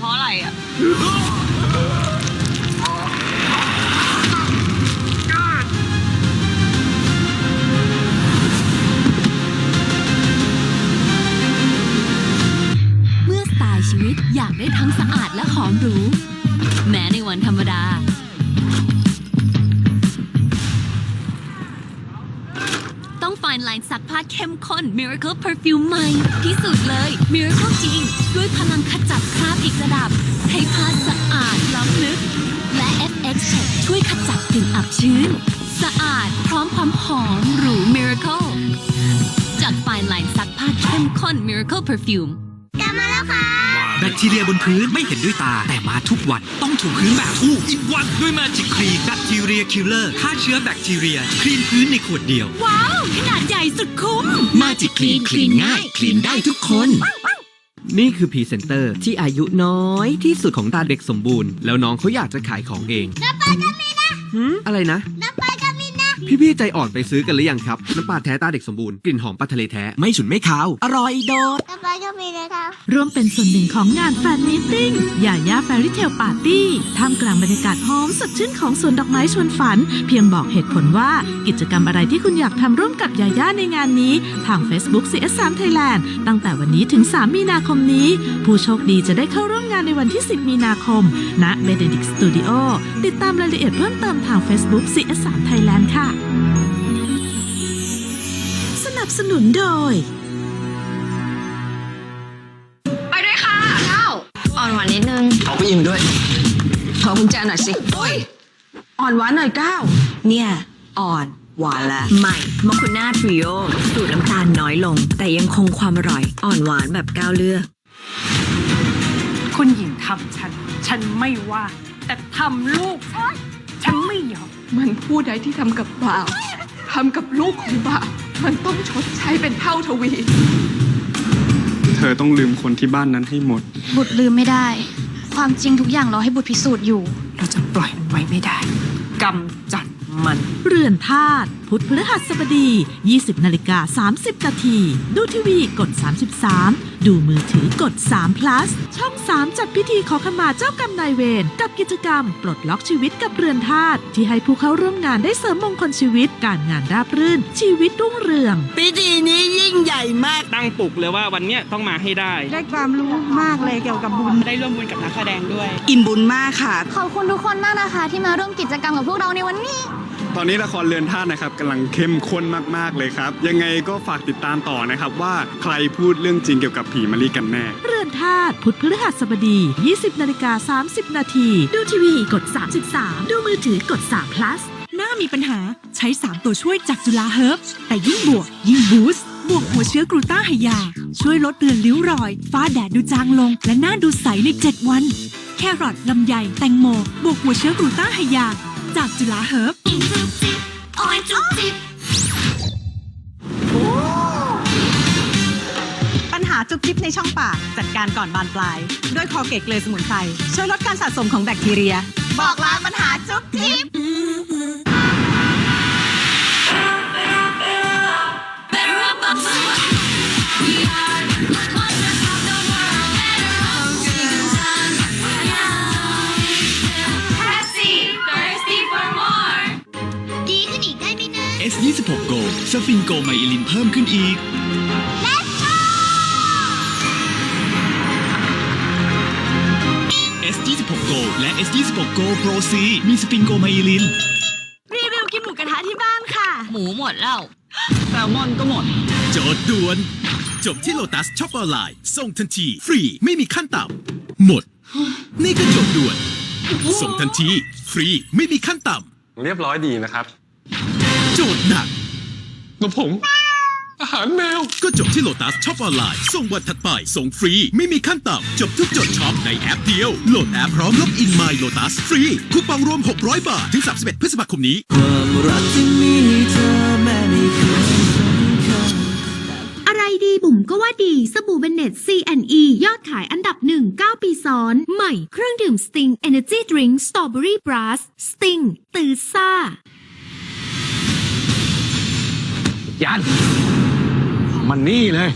เพราะอะไรอะเมื่อสไตล์ชีวิตอยากได้ทั้งสะอาดและหอมหรูแม้ในวันธรรมดา ต้อง Fine Line ซักผ้าเข้มข้น Miracle Perfume ใหม่พิสูจน์เลย Miracle จริง ด้วยพลังขจัดคราบอีกระดับ ให้ผ้าสะอาดล้ำลึก และ FX Check ช่วยขจัดกลิ่นอับชื้น สะอาดพร้อมความหอมหรู Miracle จาก Fine Line ซักผ้าเข้มข้น Miracle Perfume แบคทีเรียบนพื้นไม่เห็นด้วยตา แต่มาทุกวันต้องถูพื้นแบบทูอีกวันด้วยมาจิกครีนแบคทีเรียคิลเลอร์ฆ่าเชื้อแบคทีเรีย คลีนพื้นในขวดเดียว ว้าว ขนาดใหญ่สุดคุ้ม มาจิกคลีนคลีนง่าย คลีนได้ทุกคน นี่คือพรีเซนเตอร์ที่อายุน้อยที่สุดของตาเด็กสมบูรณ์ แล้วน้องเขาอยากจะขายของเองน้ำปลาก็มีนะอะไรนะน้ำปลาก็มีนะ พี่ๆใจอ่อนไปซื้อกันหรือยังครับ น้ำปลาแท้ตาเด็กสมบูรณ์ กลิ่นหอมปลาทะเลแท้ ไม่ฉุนไม่คาว อร่อยโดดน้ำปลาก็มีนะคะร่วมเป็นส่วนหนึ่งของงานแฟนมิทติ้งยาย่าแฟรี่เทลปาร์ตี้ท่ามกลางบรรยากาศหอมสดชื่นของสวนดอกไม้ชวนฝัน เพียงบอกเหตุผลว่ากิจกรรมอะไรที่คุณอยากทำร่วมกับยาย่าในงานนี้ ทาง Facebook CS3 Thailand ตั้งแต่วันนี้ถึง 3 มีนาคมนี้ ผู้โชคดีจะได้เข้าร่วมงานในวันที่ 10 มีนาคมณ Benedict Studio ติดตามรายละเอียดเพิ่มเติมทาง Facebook CS3 Thailand ค่ะสนับสนุนโดย ไปด้วยค่ะเก้าอ่อนหวานนิดนึง เอาไปยิมด้วย ขอกุญแจหน่อยสิโอ้ยอ่อนหวานหน่อยเก้าเนี่ย อ่อนหวานและใหม่มอคุน่าทริโอสูตรน้ำตาลน้อยลง แต่ยังคงความอร่อย อ่อนหวานแบบก้าวเลือก คุณหญิงทำฉัน ฉันไม่ว่า แต่ทำลูกฉัน ไม่ยอมมันผู้ใดที่ทำกับบ่าวทำกับลูกของบ่าวมันต้องชดใช้เป็นเท่าทวี เธอต้องลืมคนที่บ้านนั้นให้หมด บุตรลืมไม่ได้ ความจริงทุกอย่างรอให้บุตรพิสูจน์อยู่ เราจะปล่อยมันไว้ไม่ได้กำจัด มัน เรือนธาตุพุธพฤหัสบดี 20นาฬิกา30นาทีดูทีวีกด 33 ดูมือถือกด3 plus ช่อง 3 จัดพิธีขอขมาเจ้ากรรมนายเวรกับกิจกรรม ปลดล็อกชีวิตกับเรือนธาตุที่ให้ผู้เข้าร่วมงานได้เสริมมงคลชีวิต การงานราบรื่น ชีวิตรุ่งเรือง พิธีนี้ยิ่งใหญ่มากตั้งปลุกเลยว่าวันเนี้ยต้องมาให้ได้ ได้ความรู้มากเลยเกี่ยวกับบุญ ได้ร่วมบุญกับนักแสดงด้วย อิ่มบุญมากค่ะ ขอบคุณทุกคนมากนะคะ ที่มาร่วมกิจกรรมกับพวกเราในวันนี้ ตอนนี้ละครเรือนธาตุนะครับกำลังเข้มข้นมากๆเลยครับ ยังไงก็ฝากติดตามต่อนะครับว่าใครพูดเรื่องจริงเกี่ยวกับผีมะลิกันแน่ เรือนธาตุพุธพฤหัสบดี 20นาฬิกา30 นาทีดูทีวีกด 33 ดูมือถือกด3 plus หน้ามีปัญหาใช้ 3 ตัวช่วยจากจุฬาเฮิร์บแต่ยิ่งบวก ยิ่งบูสต์บวกหัวเชื้อกรูต้าไฮยา ช่วยลดเรือนริ้วรอย ฟ้าแดดดูจางลง และหน้าดูใสใน 7 วัน แครอทลำไยแตงโม บวกหัวเชื้อกรูต้าไฮยา จากจุฬาเฮิร์บปัญหาจุบจิบในช่องปาก จัดการก่อนบานปลาย ด้วยคอเกตเกลือสมุนไพรช่วยลดการสะสมของแบคทีเรีย บอกลาปัญหาจุ๊บจิ๊บ 26 โกลสฟิงโกไมอิลินเพิ่มขึ้นอีก S26 Go และ S26 Go Pro C มีสปริงโกไมอิลิน รีวิวกินหมูกระทะที่บ้านค่ะ หมูหมดแล้ว แซลมอนก็หมดจทย์ด่วน จบที่โลตัสช็อปออนไลน์ส่งทันที ฟรีไม่มีขั้นต่ำหมด นี่ก็จบด่วน ส่งทันที ฟรีไม่มีขั้นต่ำ เรียบร้อยดีนะครับ โจทย์หนัก แล้วผม อาหารแมว ก็จบที่โลตัสช็อปออนไลน์ ส่งวันถัดไป ส่งฟรี ไม่มีขั้นต่ำ จบทุกจดช็อปในแอปเดียว โหลดแอปพร้อมล็อกอิน My Lotus ฟรี คูปองรวม 600 บาท ถึง 31 พฤษภาคมนี้อะไรดีบุ๋มก็ว่าดี สบู่เบนเนต C&E ยอดขายอันดับหนึ่ง9ปีซ้อน ใหม่เครื่องดื่ม Sting Energy Drink Strawberry Blast Sting ตือซ่า ยันมันนี่เลย